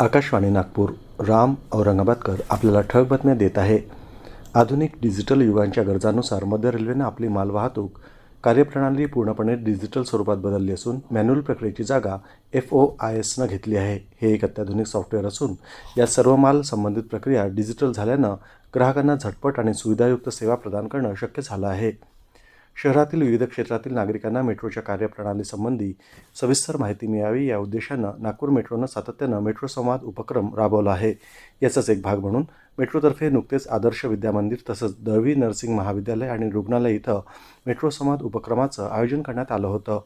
आकाशवाणी नागपूर राम औरंगाबादकर आपल्याला ठळक बातम्या देत आहे. आधुनिक डिजिटल युगांच्या गरजानुसार मध्य रेल्वेनं आपली मालवाहतूक कार्यप्रणाली पूर्णपणे डिजिटल स्वरूपात बदलली असून मॅन्युअल प्रक्रियेची जागा एफ ओ आय एसनं घेतली आहे. हे एक अत्याधुनिक सॉफ्टवेअर असून या सर्व माल संबंधित प्रक्रिया डिजिटल झाल्यानं ग्राहकांना झटपट आणि सुविधायुक्त सेवा प्रदान करणं शक्य झालं आहे. शहरातील विविध क्षेत्रातील नागरिकांना मेट्रोच्या कार्यप्रणालीसंबंधी सविस्तर माहिती मिळावी या उद्देशानं नागपूर मेट्रोनं सातत्यानं मेट्रो संवाद उपक्रम राबवला आहे. याचाच एक भाग म्हणून मेट्रोतर्फे नुकतेच आदर्श विद्यामंदिर तसंच दळवी नर्सिंग महाविद्यालय आणि रुग्णालय इथं मेट्रो संवाद उपक्रमाचं आयोजन करण्यात आलं होतं.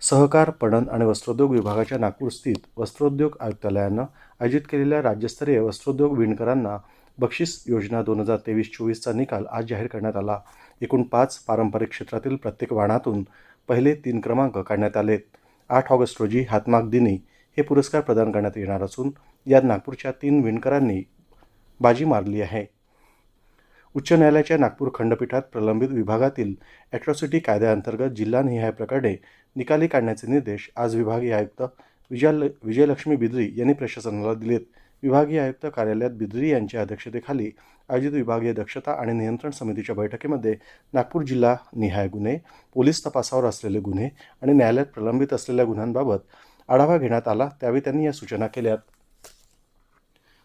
सहकार पणन आणि वस्त्रोद्योग विभागाच्या नागपूर स्थित वस्त्रोद्योग आयुक्तालयानं आयोजित केलेल्या राज्यस्तरीय वस्त्रोद्योग विणकरांना बक्षीस योजना दोन हजार तेवीस चोवीसचा निकाल आज जाहीर करण्यात आला. एकूण पाच पारंपरिक क्षेत्रातील प्रत्येक वाणातून पहिले तीन क्रमांक काढण्यात आले. आठ ऑगस्ट रोजी हातमाग दिनी हे पुरस्कार प्रदान करण्यात येणार असून यात नागपूरच्या तीन विणकरांनी बाजी मारली आहे. उच्च न्यायालयाच्या नागपूर खंडपीठात प्रलंबित विभागातील ॲट्रॉसिटी कायद्याअंतर्गत जिल्हानिहाय प्रकरणे निकाली काढण्याचे निर्देश आज विभागीय आयुक्त विजय विजयलक्ष्मी बिद्री यांनी प्रशासनाला दिलेत. विभागीय आयुक्त कार्यालयात बिद्री यांच्या अध्यक्षतेखाली आयोजित विभागीय दक्षता आणि नियंत्रण समितीच्या बैठकीमध्ये नागपूर जिल्हा निहाय गुन्हे पोलीस तपासावर असलेले गुन्हे आणि न्यायालयात प्रलंबित असलेल्या गुन्ह्यांबाबत आढावा घेण्यात आला त्यावेळी त्यांनी या सूचना केल्यात.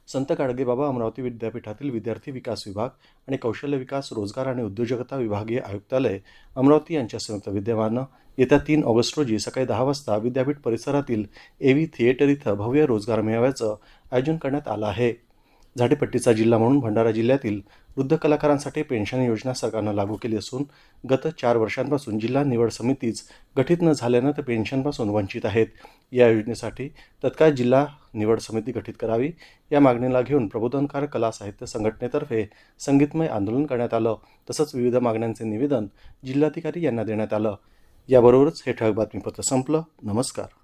संत गाडगेबाबा अमरावती विद्यापीठातील विद्यार्थी विकास विभाग आणि कौशल्य विकास रोजगार आणि उद्योजकता विभागीय आयुक्तालय अमरावती यांच्या संयुक्त विद्यमानं येत्या तीन ऑगस्ट रोजी सकाळी दहा वाजता विद्यापीठ परिसरातील एव्ही थिएटर इथं भव्य रोजगार मेळाव्याचं आयोजन करण्यात आलं आहे. झाडेपट्टीचा जिल्हा म्हणून भंडारा जिल्ह्यातील वृद्ध कलाकारांसाठी पेन्शन योजना सरकारनं लागू केली असून गत चार वर्षांपासून जिल्हा निवड समितीच गठीत न झाल्यानं ते पेन्शनपासून वंचित आहेत. या योजनेसाठी तत्काळ जिल्हा निवड समिती गठीत करावी या मागणीला घेऊन प्रबोधनकार कला साहित्य संघटनेतर्फे संगीतमय आंदोलन करण्यात आलं तसंच विविध मागण्यांचे निवेदन जिल्हाधिकारी यांना देण्यात आलं. याबरोबरच हे ठळक बातमीपत्र संपलं. नमस्कार.